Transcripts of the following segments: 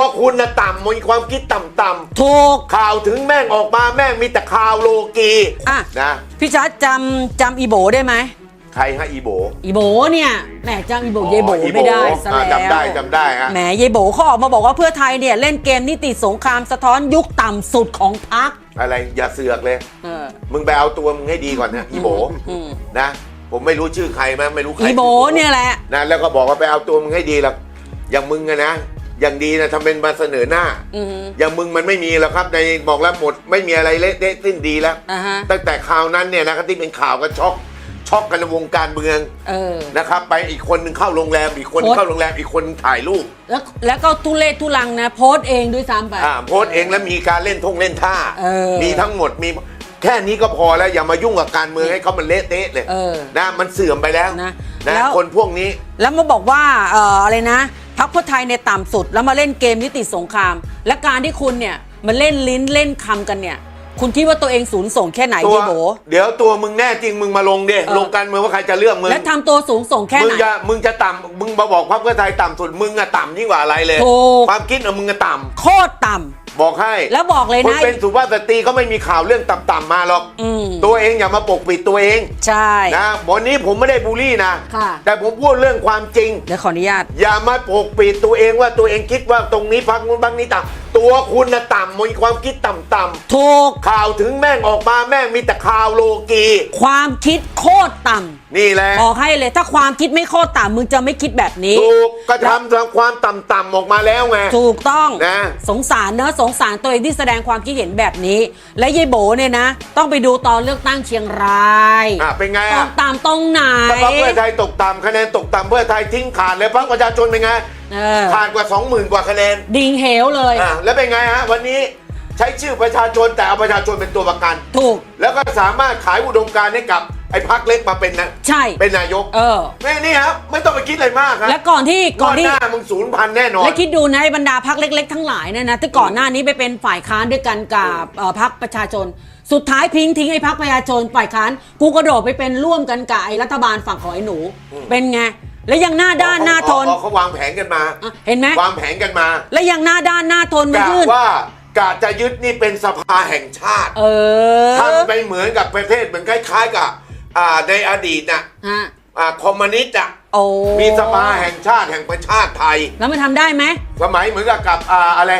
ตัวคุณนะต่ำมีความคิดต่ำถูก ๆข่าวถึงแม่งออกมาแม่งมีแต่ข่าวโลกีอะ นะพี่ชัดจำจำอีโบได้ไหม ใครฮะอีโบอีโบเนี่ยแหมจำอีโบเยโบอ๋ออีโบไม่ได้ซะอ่าแล้วจำได้จำได้ฮะ แหมเยโบเขาออกมาบอกว่าเพื่อไทยเนี่ยเล่นเกมนิติสงครามสะท้อนยุคต่ำสุดของพรรคอะไรอย่าเสือกเลย เออ มึงไปเอาตัวมึงให้ดีก่อนนะอีโบอืม นะ ผมไม่รู้ชื่อใครมั้ยไม่รู้ใครอีโบเนี่ยแหละ นะแล้วก็บอกว่าไปเอาตัวมึงให้ดีหรอกอย่างมึงอะนะ อย่างดีนะทำเป็นมาเสนอหน้า อือฮึ อย่างมึงมันไม่มีแล้วครับในบอกแล้วหมดไม่มีอะไรเละเทะสิ้นดีแล้ว อ่าฮะ ตั้งแต่ข่าวนั้นเนี่ยนะครับที่เป็นข่าวกันช็อกช็อกกันในวงการเมืองเออ นะครับ ไปอีกคนหนึ่งเข้าโรงแรมอีกคนโพสต์เข้าโรงแรมอีกคนถ่ายรูปแล้วแล้วก็ทุเลศทุลังนะ โพสต์เองด้วยซ้ำไป อ่าโพสต์เองแล้วมีการเล่นท่งเล่นท่า เออมีทั้งหมดมีแค่นี้ก็พอแล้วอย่ามายุ่งกับการเมืองให้เขามันเละเทะเลยเออนะมันเสื่อมไปแล้วนะนะแล้ว คนพวกนี้ แล้วมาบอกว่าเอ่ออะไรนะ พักเพื่อไทยในยต่ำสุด แล้วมาเล่นเกมนิติสงคราม และการที่คุณเนี่ยมาเล่นลิ้นเล่นคำกันเนี่ย คุณคิดว่าตัวเองสูงส่งแค่ไหนตัวเยโบ เดี๋ยวตัวมึงแน่จริงมึงมาลงดิเออ ลงการเมืองว่าใครจะเลือกมึงและทำตัวสูงส่งแค่มึงไหน จะมึงจะต่ำมึงมาบอกพรรคเพื่อไทยต่ำสุดมึงอะต่ำยิ่งกว่าอะไรเลย ถูก ความคิดของมึงอะต่โคตรต่ำ บอกให้ำแล้วบอกเลยคนนะเป็นสุภาพสตรีเขาไม่มีข่าวเรื่องต่ำๆมาหรอก อืมตัวเองอย่ามาปกปิดตัวเองใช่ นะวันนี้ผมไม่ได้บูลลี่นะค่ะ แต่ผมพูดเรื่องความจริง เดี๋ยวขออนุญาต อย่ามาปกปิดตัวเองว่าตัวเองคิดว่าตรงนี้พักนู้นพักนี้ต่ำตัวคุณนะต่ำมีความคิดต่ำถูกๆข่าวถึงแม่งออกมาแม่งมีแต่ข่าวโลกี ความคิดโคตรต่ำนี่แหละบอกให้เลยถ้าความคิดไม่โคตรต่ำมึงจะไม่คิดแบบนี้ ถูกกระทำทางความต่ำๆออกมาแล้วไง ถูกต้องนะ สงสารเนอะสงสารตัวเองที่แสดงความคิดเห็นแบบนี้ และยายโบเนี่ยนะ ต้องไปดูตอนเลือกตั้งเชียงรายอะเป็นไงตออะกตามตรงไหน ถ้าพรรคเพื่อไทยตกต่ำคะแนนตกต่ำเพื่อไทยทิ้งขาดเลยพรรคประชาชนเป็นไง เออขาดกว่า 20,000 กว่าคะแนนดิ่งเหวเลยอะแล้วเป็นไงฮะวันนี้ใช้ชื่อประชาชนแต่เอาประชาชนเป็นตัวประกัน ถูก แล้วก็สามารถขายอุดมการณ์ให้กับไอ้พรรคเล็กมาเป็นนะใช่ เป็นนายกเออ แม่นี่ครับไม่ต้องไปคิดอะไรมากครับและก่อนที่ก่อนที่ หน้ามึงศูนย์พันแน่นอน และคิดดูนะไอ้บรรดาพักเล็ก ๆ ทั้งหลายเนี่ยนะที่ก่อนหน้านี้ไปเป็นฝ่ายค้านด้วยกันกับเอ่อพักประชาชน สุดท้ายพิงทิ้งไอ้พักประชาชนฝ่ายค้าน กูกระโดดไปเป็นร่วมกันกับไอ้รัฐบาลฝั่งของไอ้หนู เป็นไง แล้วยังหน้าด้านหน้าทนอ๋อเขาวางแผนกันมาอะเห็นไหมวางแผนกันมา แล้วยังหน้าด้านหน้าทนไม่กะยื่นว่ากะจะยึดนี่เป็นสภาแห่งชาติ เออทำไปเหมือนกับประเทศเหมือนคล้าย ๆ กับอ่าในอดีตน่ะฮะอ่าคอมมิวนิสต์อะโอ้มีสภาแห่งชาติแห่งประชาติไทย แล้วมันทำได้ไหมสมัยเหมือนกับกับอ่าอะไร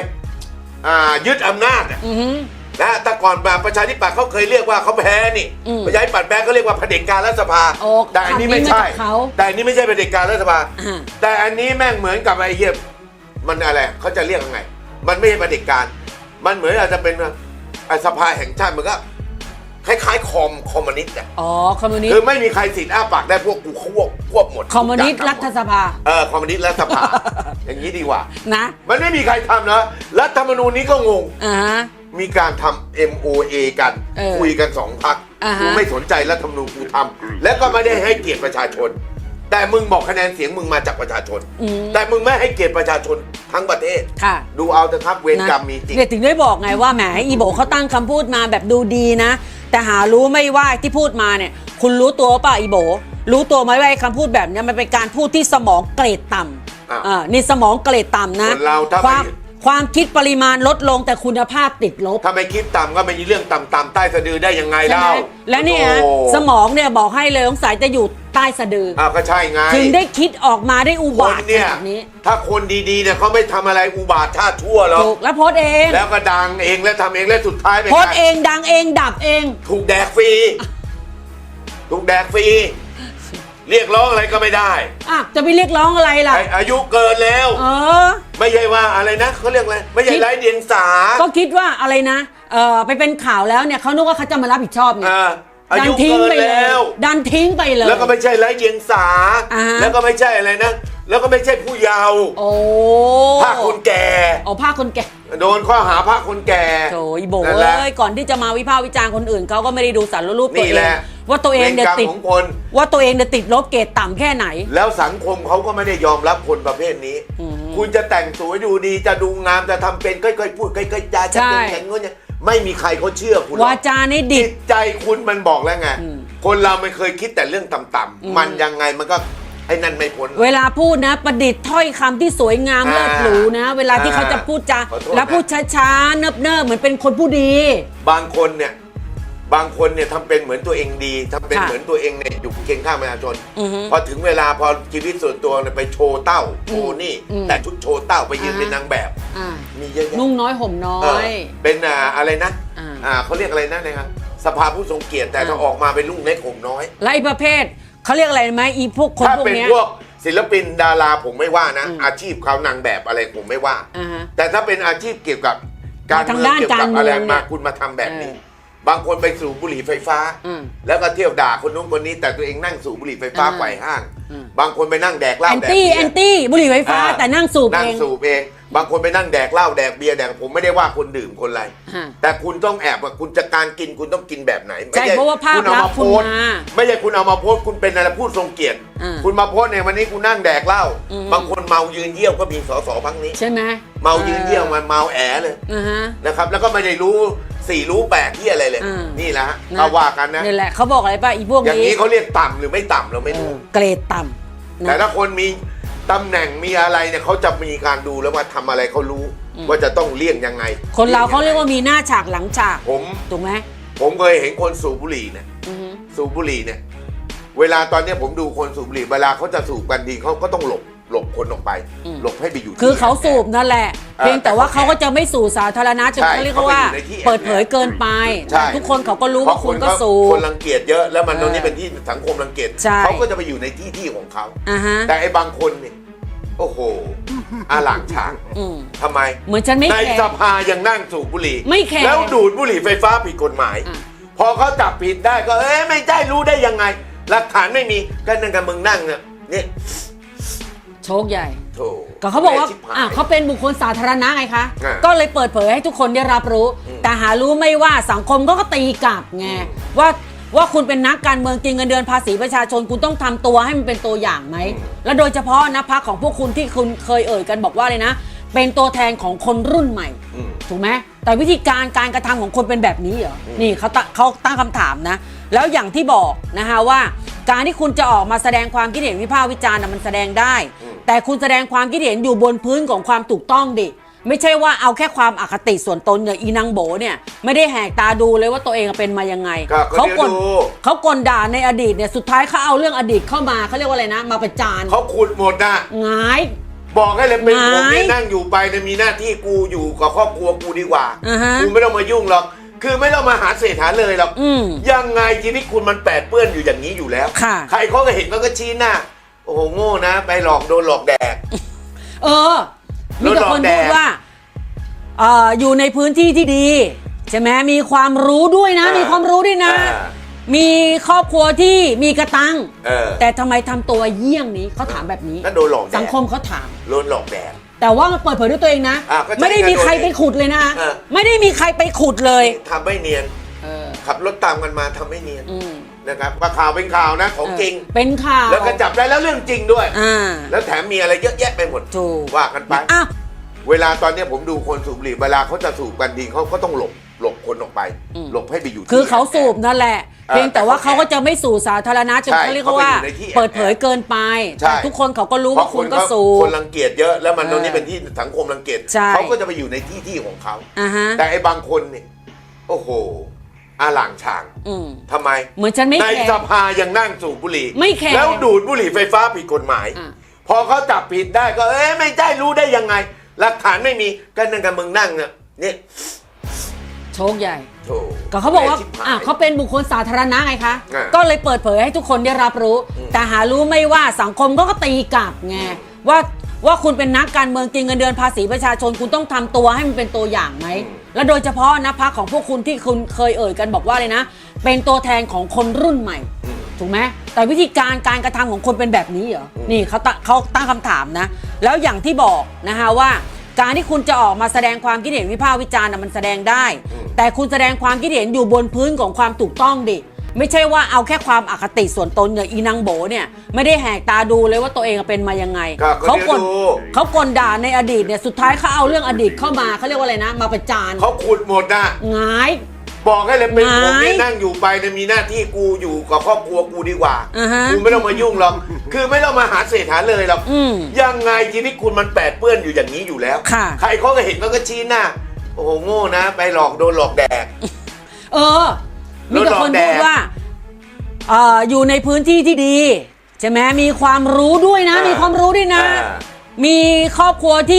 อ่ายึดอำนาจอะอือหือ นะแต่ก่อนแบบประชาธิปัตย์เขาเคยเรียกว่าเขาแพ้นี่ อืมประชาธิปัตย์แพ้เขาเรียกว่าเผด็จการรัฐสภา โอ้แต่อันนี้ไม่ใช่ คำนี้มาจากเขาแต่อันนี้ไม่ใช่เผด็จการรัฐสภา อ่า แต่อันนี้แม่งเหมือนกับไอ้เหี้ยมันอะไรเขาจะเรียกยังไง มันไม่ใช่เผด็จการ มันเหมือนอาจจะเป็นไอ้สภาแห่งชาติมันก็คล้ายๆคอมคอมมิวนิสต์อะอ๋อ คอมมิวนิสคือต์ ไม่มีใครสิทธิ์อ้าปากได้พวกกูควบควบหมดคอมมิวนิสต์ทุกอย่รังฐทำหมดสภา เออคอมมิวนิสต์รัฐสภา อย่างนี้ดีกว่า นะ มันไม่มีใครทำนะ รัฐธรรมนูญนี้ก็งง อ่าฮะ มีการทำ MOA กันเออคุยกันสองพักอ่าฮะ กูไม่สนใจรัฐธรรมนูญกูทำและก็ไม่ได้ให้เกียรติประชาชน แต่มึงบอกคะแนนเสียงมึงมาจากประชาชน อืมแต่มึงไม่ให้เกียรติประชาชนทั้งประเทศ ค่ะ ดูเอาเถอะครับเวรกรรมมีจริง เนี่ยถึงได้บอกไงว่าแหมอีโบเขาตั้งคำพูดมาแบบดูดีนะ แต่หารู้ไม่ว่าที่พูดมาเนี่ย คุณรู้ตัวป่ะอีโบ รู้ตัวไหมว่าไอ้คำพูดแบบเนี้ยมันเป็นการพูดที่สมองเกรดต่อะำอ่านี่สมองเกรดต่ำนะคนเราถ้าความไม่ ความคิดปริมาณลดลงแต่คุณภาพติดลบ ถ้าไม่คิดต่ำก็ไม่มีเรื่องต่ำๆใต้สะดือได้ยังไงใช่ไหเล่ามและเนี่ยฮะโอ้สมองเนี่ยบอกให้เลยสงสัยจะอยู่ใต้สะดืออ้าวก็ใช่ไง ถึงได้คิดออกมาได้อุคบานทเนี่ยแบบนี้ถ้าคนดีๆเนี่ยเขาไม่ทำอะไรอุบาทชาติชั่วหรอกถูกแล้วโพสต์เองแล้วก็ดังเองแล้วทำเองแล้วสุดท้ายเป็นโพสต์ไงเองดังเองดับเอง ถูกแดกฟรีถูกแดกฟรี เรียกร้องอะไรก็ไม่ได้อะจะไปเรียกร้องอะไรล่ะ ไอ้อายุเกินแล้ว เออ ไม่ใช่ว่าอะไรนะเขาเรียกอะไรไม่ใช่คิดไร้เดียงสาก็คิดว่าอะไรนะเออไปเป็นข่าวแล้วเนี่ยเขานึกว่าเขาจะมารับผิดชอบไงเอออาดัยุทิ้งเกินไปเลแล้ย ว ดันทิ้งไปเลย แล้วก็ไม่ใช่ไร้เดียงสา อ่าฮะ แล้วก็ไม่ใช่อะไรนะ แล้วก็ไม่ใช่ผู้เยาว์โอ้ภาคคนแก่โอ้ภาคคนแก่ โดนข้อหาภาคคนแก่ โถอีโบนั่นแหละเอ้ยก่อนที่จะมาวิพากษ์วิจารณ์คนอื่นเขาก็ไม่ได้ดูสารรูปตัวนี่เอแหงละ ว่าตัวเองเนี่ยวรกรรมติดของคน ว่าตัวเองเนี่ยติดลบเกรดต่ำแค่ไหน แล้วสังคมเขาก็ไม่ได้ยอมรับคนประเภทนี้ อืมคุณจะแต่งสวยดูดีจะดูงามจะทำเป็นค่อยๆพูดค่อยๆจาจะเป็นใช่ อย่างงี้นอย่างไม่มีใครเขาเชื่อคุณหรอกวาจานี่ดิจิบ ตใจคุณมันบอกแล้วไง อืมคนเราไม่เคยคิดแต่เรื่องต่ำอืมๆมันยังไงมันก็ ไอ้นั่นไม่พ้น เวลาพูดนะ ประดิษฐ์ถ้อยคำที่สวยงามอ่าเลิศหรูนะ เวลาที่เขาจะพูดจาขอโทษนะ แล้วพูดช้าๆเนิบๆเหมือนเป็นคนผู้ดี บางคนเนี่ย บางคนเนี่ยทำเป็นเหมือนตัวเองดีทำเป็นค่ะเหมือนตัวเองเนี่ยอยู่เคียงข้างประชาชน อือฮึพอถึงเวลาพอชีวิตส่วนตัวเนี่ยไปโชว์เต้าโชว์นี่ อืม แต่ชุดโชว์เต้าไปยืนอ่าฮะเป็นนางแบบ อ่ามีเยอะแยะ นุ่งน้อยห่มน้อเออย เป็นอ่าอะไรนะอ่าอ่าเขาเรียกอะไรนะเนี่ยครับสภาผู้ทรงเกียรติแต่ถ้าอ่า ออกมาเป็นลุงเล็กห่มน้อย และไอ้ประเภท เขาเรียกอะไรไหมอีพวกคนถ้าพวกเป็นเนี้ย พวกศิลปินดาราผมไม่ว่านะอืมอาชีพเขานางแบบอะไรผมไม่ว่า อ่าฮะแต่ถ้าเป็นอาชีพเกี่ยวกับการทางเมืองด้านเกี่ยวกับการเมืองอะไรเนี่ยมาคุณมาทำแบบนี้ เออบางคนไปสูบบุหรี่ไฟฟ้า อืมแล้วก็เที่ยวด่าคนนู้นคนนี้ แต่ตัวเองนั่งสูบบุหรี่ไฟฟ้าอ่า ไขว่ห้างอืม บางคนไปนั่งแดกเหล้าแอนแดกตี้เบียร์แอนตี้บุหรี่ไฟฟ้าอ่แต่นั่งสูบนั่เองงสูบเอง บางคนไปนั่งแดกเหล้าแดกเบียร์แดกผมไม่ได้ว่าคนดื่มคนอะไร ฮะแต่คุณต้องแอบว่าคุณจะการกินคุณต้องกินแบบไหนไม่ใช่เพราะว่าภาพคุณเอาลัมากษณ์โพสต์คุณมาไม่ใช่คุณเอามาโพสต์คุณเป็นอะไรพูดทรงเกียรติ อ่าคุณมาโพสต์ในวันนี้คุณนั่งแดกเหล้าอืม บางคนเมายืนเยี่ยวก็มีสสพักนี้ ใช่ไหมเมายืนเยี่ยวมันเมาแอเลย อ่าฮะ นะครับแล้วก็ไม่ได้รู้ สี่รู้แปดที่อะไรเลยอ่านี่แหละฮะนะ เอาว่ากันนะ นี่แหละเขาบอกอะไรป่ะอีพวกอย่างนี้นี้เขาเรียกต่ำหรือไม่ต่ำเราไม่เอรู้อเกรดต่ำแต่นะ ถ้าคนมีตำแหน่งมีอะไรเนี่ยเขาจะมีการดูแล้วว่าทำอะไรเขารู้ว่าจะต้องเลี่ยงยังไงคนเราเขางไงเรียกว่ามีหน้าฉากหลังฉากผมถูกไหมผมเคยเห็นคนสูบบุหรี่เนี่ย อือฮึสูบบุหรี่เนี่ย เวลาตอนเนี้ยผมดูคนสูบบุหรี่เวลาเขาจะสูบกันดีเขาก็ต้องหลบ หลบคนออกไป หลบให้ไปอยู่ที่คือเขาสูบนั่นแหละเออเพียงแต่ว่าเขาก็จะไม่สู่สาธารณะจนใช่เขาเรียกว่าเขาไปอยู่ในที่แอบเปิดเผยเกินไปใช่ทุกคนเขาก็รู้เพว่าราะคุณก็เขาสูบคนรังเกียจเยอะแล้วมันเออตรงนี้เป็นที่สังคมรังเกียจใช่เขาก็จะไปอยู่ในที่ที่ของเขาอ่าฮะแต่ไอ้บางคนเนี่ยโอ้โหอาหลางฉางอืมทำไม เหมือนฉันไม่ในแคสร์ภายังนั่งสูบบุหรี่ ไม่แคร์แล้วดูดบุหรี่ไฟฟ้าผิดกฎหมายอะพอเขาจับผิดได้ก็ เอ๊ะไม่ใช่รู้ได้ยังไง หลักฐานไม่มีก็นั่งกับมึงนั่งเนี่ยนี่โชคใหญ่โถก็เขาบอกว่าชิหย อะเขาเป็นบุคคลสาธารณะไงคะ อ่าก็เลยเปิดเผยให้ทุกคนได้รับรู้ อืมแต่หารู้ไม่ว่าสังคมก็ก็ตีกลับไงอืมว่าว่าคุณเป็นนักการเมืองกินเงินเดือนภาษีประชาชนคุณต้องทำตัวให้มันเป็นตัวอย่างไหม อืม แล้วโดยเฉพาะนะพักของพวกคุณที่คุณเคยเอ่ยกันบอกว่าเลยนะ เป็นตัวแทนของคนรุ่นใหม่ อืม ถูกไหมแต่วิธีการการกระทำของคนเป็นแบบนี้เหรอ อืม นี่เขาตเขาตั้งคำถามนะ แล้วอย่างที่บอกนะคะว่า การที่คุณจะออกมาแสดงความคิดเห็นวิพากษ์วิจารณ์น่ะมันแสดงได้ แต่คุณแสดงความคิดเห็นอยู่บนพื้นของความถูกต้องดิ ไม่ใช่ว่าเอาแค่ความอคติส่วนตนเนี่ยอีนางโบเนี่ย ไม่ได้แหกตาดูเลยว่าตัวเองเป็นมายังไง ก็ก็เขากลเดี๋ยวดู เขากลด่าในอดีตเนี่ยสุดท้ายเขาเอาเรื่องอดีตเข้ามาเขาเรียกว่าอะไรนะ มาประจานเขาขุดหมดนะ หงาย บอกให้เลยเป็นผมหงายเนี่ยนั่งอยู่ไปเนี่ยมีหน้าที่กูอยู่กับครอบครัวกูดีกว่า อ่าฮะกูไม่ต้องมายุ่งหรอก คือไม่ต้องมาหาเศษหาเลยหรอกอืมยังไงชีวิตคุณมันแปดเปื้อนอยู่อย่างนี้อยู่แล้ว ค่ะ ใครเขาก็เห็นเขาก็ชี้หน้าโอ้โหโง่นะ ไปหลอกโดนหลอกแดก เออ มีแต่คนโดนหลอกแดพูกดว่าเอ่ออยู่ในพื้นที่ที่ดีใช่ไหมมีความรู้ด้วยนะ อ่ามีมีความรู้ด้วยนะ อ่า มีครอบครัวที่มีกระตัง เออแต่ทำไมทำตัวเยี่ยงนี้เขาถามแบบนี้ก็โดนหลอกแดกสังคมเขาถาม โดนหลอกแดก แต่ว่ามันเปิดเผยด้วยตัวเองนะ อ่าก็ใช่ไม่ได้มีใครไปขุดเลยนะเออไม่ได้มีใครไปขุดเลย ทำไม่เนียน เออขับรถตามกันมาทำไม่เนียน อืม นะครับว่าข่าวเป็นข่าวนะของจริงเออเป็นข่าวแล้วก็จับได้แล้วเรื่องจริงด้วย อ่า แล้วแถมมีอะไรเยอะแยะไปหมดถูก ว่ากันไป อ้าว เวลาตอนเนี้ยผมดูคนสูบบุหรี่เวลาเขาจะสูบกันดีเขาก็ต้องหลบหลบคนออกไป อืม หลบให้ไปอยู่ที่ คือเขาสูบนั่นแหละ เออเพียงแต่ว่าเขาก็จะไม่สู่สาธารณะจนใช่เขาเรียกว่า เขาไปอยู่ในที่แอบเปิดเผยเกินไปใช่ แต่ทุกคนเขาก็รู้เพว่าราะคุณก็เขาสูบ คนรังเกียจเยอะแล้วมันเออตรงนี้เป็นที่สังคมรังเกียจใช่ เขาก็จะไปอยู่ในที่ที่ของเขา อ่าฮะ แต่ไอ้บางคนเนี่ยโอ้โห อาหลางฉางอืมทำไม เหมือนฉันไม่ในแคสร์ภายังนั่งสูบบุหรี่ไม่แคร์แล้วดูดบุหรี่ไฟฟ้าผิดกฎหมาย อะ พอเขาจับผิดได้ก็เอ๊ะไม่ใช่รู้ได้ยังไง หลักฐานไม่มีก็นั่งกับมึงนั่งเนี่ยนี่โชคใหญ่ โถก็เขาบอกว่าชิหย อะเขาเป็นบุคคลสาธารณะไงคะ อ่าก็เลยเปิดเผยให้ทุกคนได้รับรู้อืมแต่หารู้ไม่ว่าสังคมก็ก็ตีกลับไงว่าว่าคุณเป็นนักการเมืองกินเงินเดือนภาษีประชาชนคุณต้องทำตัวให้มันเป็นตัวอย่างไหม แล้วโดยเฉพาะนะพักของพวกคุณที่คุณเคยเอ่ยกันบอกว่าเลยนะ เป็นตัวแทนของคนรุ่นใหม่อืมถูกไหมแต่วิธีการการกระทำของคนเป็นแบบนี้เหรออืมนี่เขาตเขาตั้งคำถามนะ แล้วอย่างที่บอกนะคะว่า การที่คุณจะออกมาแสดงความคิดเห็นวิพากษ์วิจารณ์น่ะมันแสดงได้ แต่คุณแสดงความคิดเห็นอยู่บนพื้นของความถูกต้องดิ ไม่ใช่ว่าเอาแค่ความอคติส่วนตนเนี่ยอีนางโบเนี่ยไม่ได้แหกตาดูเลยว่าตัวเองเป็นมายังไงก็ก็เขากลเดี๋ยวดู เขากลด่าในอดีตเนี่ยสุดท้ายเขาเอาเรื่องอดีตเข้ามาเขาเรียกว่าอะไรนะ มาประจานเขาขุดหมดนะหงาย บอกให้เลยเป็นผมไม่เนี่ยนั่งอยู่ไปเนี่ยมีหน้าที่กูอยู่กับครอบครัวกูดีกว่าอ่าฮะกูไม่ต้องมายุ่งหรอกคือไม่ต้องมาหาเศษหาเลยหรอกอืมยังไงชีวิตคุณมันแปดเปื้อนอยู่อย่างนี้อยู่แล้วค่ะ ใครเขาก็เห็นเขาก็ชี้หน้าโอ้โหโง่นะ ไปหลอกโดนหลอกแดก เออ มีแต่คนโดนหลอกแดพูกดว่าเอ่ออยู่ในพื้นที่ที่ดีใช่ไหมมีความรู้ด้วยนะ มีความรู้ด้วยนะอ่ามีครอบครัวที่